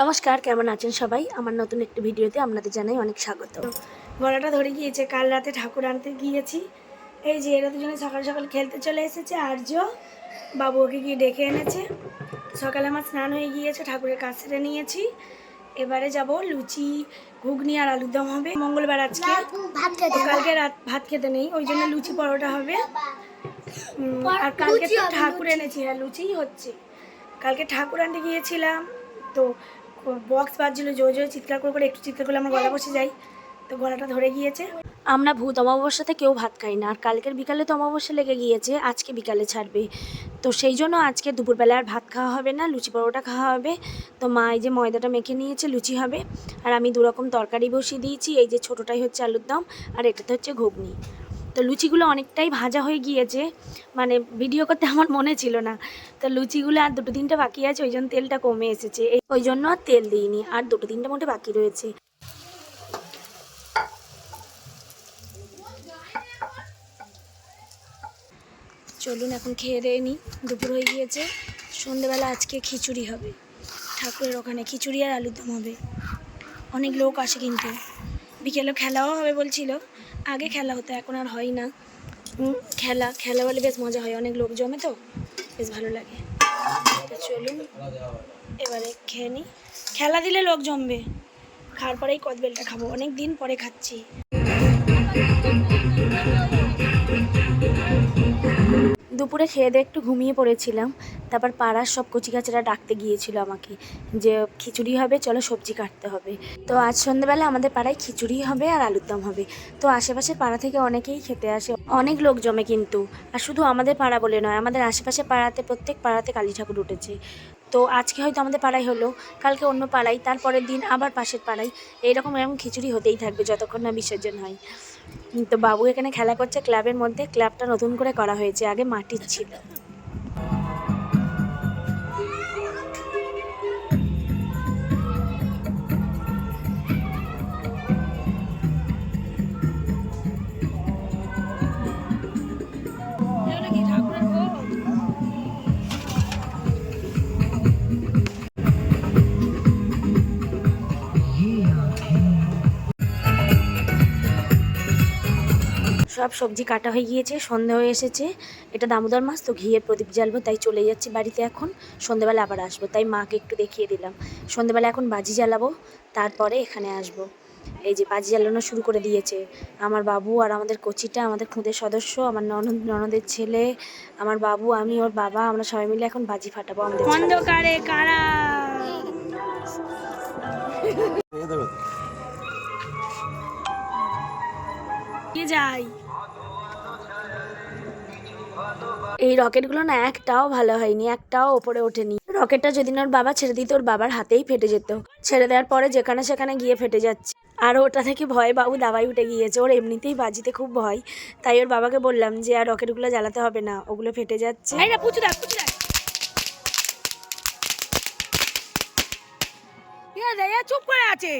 নমস্কার কেমন আছেন সবাই? আমার নতুন একটি ভিডিওতে আপনাদের জানাই অনেক স্বাগত। গলাটা ধরে গিয়েছে কাল রাতে ঠাকুর আনতে গিয়েছি। এই যে এরা দুজনে সকাল সকাল খেলতে চলে এসেছে। আর্য বাবু ওকে গিয়ে ডেকে এনেছে। সকালে আমার স্নান হয়ে গিয়েছে ঠাকুরের কাছ থেকে নিয়েছি। এবারে যাব লুচি ঘুগনি আর আলুর দম হবে। মঙ্গলবার আজকে। কালকে রাত ভাত খেতে নেই ওই জন্য লুচি পরোটা হবে। আর কালকে তো ঠাকুর এনেছি হ্যাঁ লুচিই হচ্ছে। কালকে ঠাকুর আনতে গিয়েছিলাম তো বক্স বাজছিল, জোরে জোরে চিৎকার করে করে একটু চিৎকার করলে আমার গলা বসে যাই। তো গলাটা ধরে গিয়েছে। আমরা ভূত অমাবস্যাতে কেউ ভাত খাই না। আর কালকের বিকালে তো অমাবস্যা লেগে গিয়েছে, আজকে বিকালে ছাড়বে। তো সেই জন্য আজকে দুপুরবেলা আর ভাত খাওয়া হবে না, লুচি পরোটা খাওয়া হবে। তো মা এই যে ময়দাটা মেখে নিয়েছে, লুচি হবে। আর আমি দুরকম তরকারি বসিয়ে দিয়েছি, এই যে ছোটোটাই হচ্ছে আলুর দম, আর এটাতে হচ্ছে ঘুগনি। তো লুচিগুলো অনেকটাই ভাজা হয়ে গিয়েছে। মানে ভিডিও করতে আমার মনে ছিল না। তো লুচিগুলো আর দুটো তিনটে বাকি আছে, ওই জন্য তেলটা কমে এসেছে। ওই জন্য আর তেল দিইনি, আর দুটো তিনটে মোটে বাকি রয়েছে। চলুন এখন খেয়ে দিয়ে নিই দুপুর হয়ে গিয়েছে। সন্ধেবেলা আজকে খিচুড়ি হবে। ঠাকুরের ওখানে খিচুড়ি আর আলুর দম হবে। অনেক লোক আসে কিন্তু। বিকেলে খেলাও হবে বলছিল। আগে খেলা হতো, এখন আর হয় না। খেলা খেলা বলে বেশ মজা হয়, অনেক লোক জমে তো, বেশ ভালো লাগে। চলুন, এবারে খেয়ে নিই খেলা দিলে লোক জমবে, খাওয়ার পরেই কদবেলটা খাব, অনেক দিন পরে খাচ্ছি। দুপুরে খেয়ে দিয়ে একটু ঘুমিয়ে পড়েছিলাম। তারপর পাড়ার সব কচি কচিকাচারা ডাকতে গিয়েছিল আমাকে যে, খিচুড়ি হবে, চলো সবজি কাটতে হবে। তো আজ সন্ধ্যেবেলা আমাদের পাড়ায় খিচুড়ি হবে আর আলুর দম হবে। তো আশেপাশের পাড়া থেকে অনেকেই খেতে আসে। অনেক লোক জমে কিন্তু। আর শুধু আমাদের পাড়া বলে নয়, আমাদের আশেপাশে পাড়াতে, প্রত্যেক পাড়াতে কালী ঠাকুর উঠেছে। তো আজকে হয়তো আমাদের পাড়ায় হলো, কালকে অন্য পাড়ায়, তারপরের দিন আবার পাশের পাড়ায়। এইরকম এরকম খিচুড়ি হতেই থাকবে যতক্ষণ না বিসর্জন হয়। তো বাবু এখানে খেলা করছে ক্লাবের মধ্যে ক্লাবটা নতুন করে করা হয়েছে, আগে মাটির ছিল। সব সবজি কাটা হয়ে গিয়েছে সন্ধে হয়ে এসেছে। এটা দামোদর মাছ তো ঘিয়ের প্রদীপ জ্বালবো তাই চলে যাচ্ছি বাড়িতে এখন। সন্ধেবেলা আবার আসব তাই মাকে একটু দেখিয়ে দিলাম। সন্ধেবেলা এখন বাজি জ্বালাবো তারপরে এখানে আসব। এই যে বাজি জ্বালানো শুরু করে দিয়েছে। আমার বাবু আর আমাদের কচিটা আমাদের খুদের সদস্য আমার ননদ ননদের ছেলে আমার বাবু আমি ওর বাবা আমরা সবাই মিলে এখন বাজি ফাটাবো আমাদের অন্ধকারে কারা? যাই। এই রকেটগুলো না একটাও ভালো হয়নি একটাও ওপরে ওঠেনি। রকেটটা যেদিন ওর বাবা ছেড়ে দিত ওর বাবার হাতেই ফেটে যেত। ছেড়ে দেওয়ার পরে যেখানে সেখানে গিয়ে ফেটে যাচ্ছে। আর ওটা থেকে ভয় বাবু দাবাই উঠে গিয়েছে। ওর এমনিতেই বাজিতে খুব ভয়। তাই ওর বাবাকে বললাম যে আর রকেটগুলো জ্বালাতে হবে না ওগুলো ফেটে যাচ্ছে। এই না পুচু দেখ পুচু দেখ। চুপ করে আছে।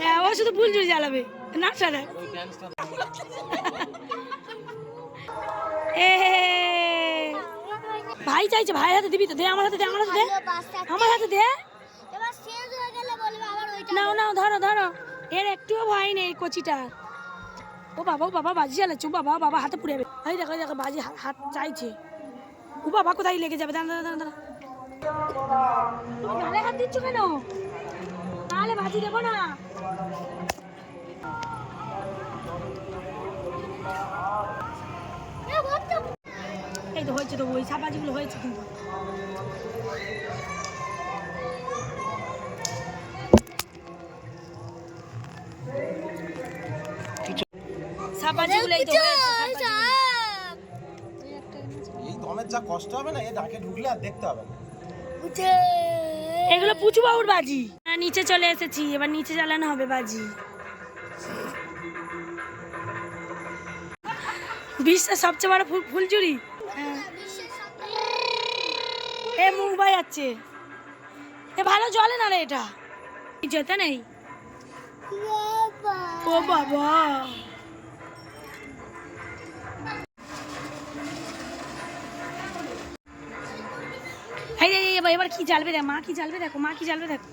হ্যাঁ ও শুধু ফুলঝুরি জ্বালাবে। নাচটা দেখ। এ। ভাই চাইছে ভাই হাতে দিবি তো দে আমার হাতে দে আমার হাতে দে। আমার হাতে দে। এবার শেষ হয়ে গেলে বলবে আবার ওইটা নাও নাও ধরো ধরো। এর একটুও ভয় নেই কচিটা। ও বাবা ও বাবা বাজি চালাচ্ছে বাবা বাবা হাতে পুড়ে যাবে। এই দেখো দেখো বাজি হাত চাইছে। ও বাবা কোথায় লেগে যাবে? দাঁড়া দাঁড়া দাঁড়া তুমি গালে হাত দিচ্ছ কেন? তাহলে বাজি দেবো না। তো হয়েছে তো ওই সাবাজিগুলো হয়েছে কিন্তু। সাবাজিগুলো এই তো এই দমের যা কষ্ট হবে না এ ডাকে ঢুকলে আর দেখতে হবে না। এগুলো পুচু বাবুর বাজি। হ্যাঁ, নিচে চলে এসেছি এবার নিচে চালানো হবে বাজি। বিশ্বের সবচেয়ে বড় ফুল ফুলচুরি হ্যাঁ। এ মুখ যাচ্ছে এ ভালো জলে না রে এটা? যেতে নেই। ও বাবা। এবার কি জ্বালবে দেখ, মা কি জ্বালবে দেখো, মা কি জ্বালবে দেখো।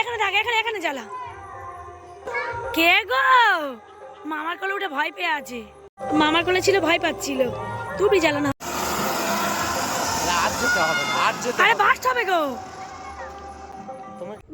এখানে থাক, এখানে এখানে জ্বালা। কে গো? মামার কোলে উঠে ভয় পেয়ে আছে। মামার কোলে ছিল ভয় পাচ্ছিল। তুমি জ্বালানো আর যেতে হবে না আর যেতে আরে বাস হবে গো।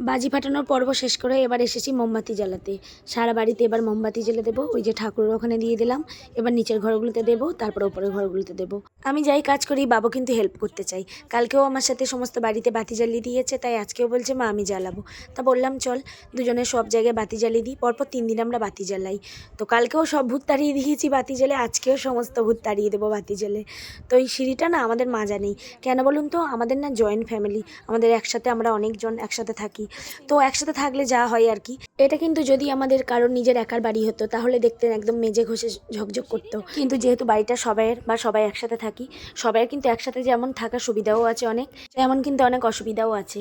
বাজি ফাটানোর পর্ব শেষ করে এবার এসেছি মোমবাতি জ্বালাতে। সারা বাড়িতে এবার মোমবাতি জ্বেলে দেবো, ওই যে ঠাকুরের ওখানে দিয়ে দিলাম। এবার নিচের ঘরগুলোতে দেবো, তারপর ওপরের ঘরগুলোতে দেবো। আমি যাই কাজ করি, বাবু কিন্তু হেল্প করতে চাই। কালকেও আমার সাথে সমস্ত বাড়িতে বাতি জ্বালিয়ে দিয়েছে, তাই আজকেও বলছে, মা, আমি জ্বালাবো। তা বললাম, চল, দুজনে সব জায়গায় বাতি জ্বালিয়ে দিই, পরপর তিন দিন আমরা বাতি জ্বালাই। তো কালকেও সব ভূত তাড়িয়ে দিয়েছি বাতি জ্বেলে, আজকেও সমস্ত ভূত তাড়িয়ে দেবো বাতি জ্বেলে। তো এই সিঁড়িটা না আমাদের মাজা নেই। কেন বলুন তো, আমাদের না জয়েন্ট ফ্যামিলি আমাদের একসাথে আমরা অনেকজন একসাথে থাকি। তো একসাথে থাকলে যা হয় আর কি। এটা কিন্তু যদি আমাদের কারোর নিজের একার বাড়ি হতো, তাহলে দেখতেন একদম মেজে ঘষে ঝকঝক করতো। কিন্তু যেহেতু বাড়িটা সবাইয়ের বা সবাই একসাথে থাকি, সবাইয়ের কিন্তু একসাথে যেমন থাকার সুবিধাও আছে অনেক, তেমন কিন্তু অনেক অসুবিধাও আছে।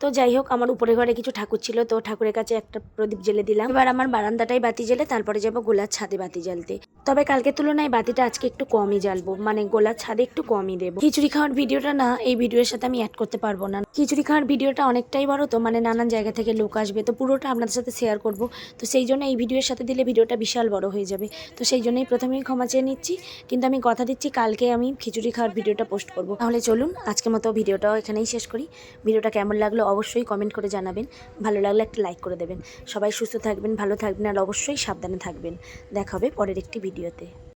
তো যাই হোক, আমার উপরে ঘরে কিছু ঠাকুর ছিল, তো ঠাকুরের কাছে একটা প্রদীপ জ্বেলে দিলাম। এবার আমার বারান্দাটাই বাতি জ্বেলে, তারপরে যাব গোলার ছাদে বাতি জ্বালতে। তবে কালকের তুলনায় বাতিটা আজকে একটু কমই জ্বালবো মানে গোলার ছাদে একটু কমই দেবো। খিচুড়ি খাওয়ার ভিডিওটা না, এই ভিডিওর সাথে আমি অ্যাড করতে পারব না। খিচুড়ি খাওয়ার ভিডিওটা অনেকটাই বড় তো মানে নানান জায়গা থেকে লোক আসবে, তো পুরোটা আপনাদের সাথে শেয়ার করব। তো সেই জন্য এই ভিডিওর সাথে দিলে ভিডিওটা বিশাল বড় হয়ে যাবে। তো সেই জন্যই প্রথমেই ক্ষমা চেয়ে নিচ্ছি, কিন্তু আমি কথা দিচ্ছি, কালকে আমি খিচুড়ি খাওয়ার ভিডিওটা পোস্ট করব। তাহলে চলুন, আজকের মতো ভিডিওটাও এখানেই শেষ করি। ভিডিওটা কেমন লাগল অবশ্যই কমেন্ট করে জানাবেন। ভালো লাগলে একটা লাইক করে দেবেন। সবাই সুস্থ থাকবেন, ভালো থাকবেন, আর অবশ্যই সাবধানে থাকবেন। দেখা হবে পরের একটি ভিডিওতে।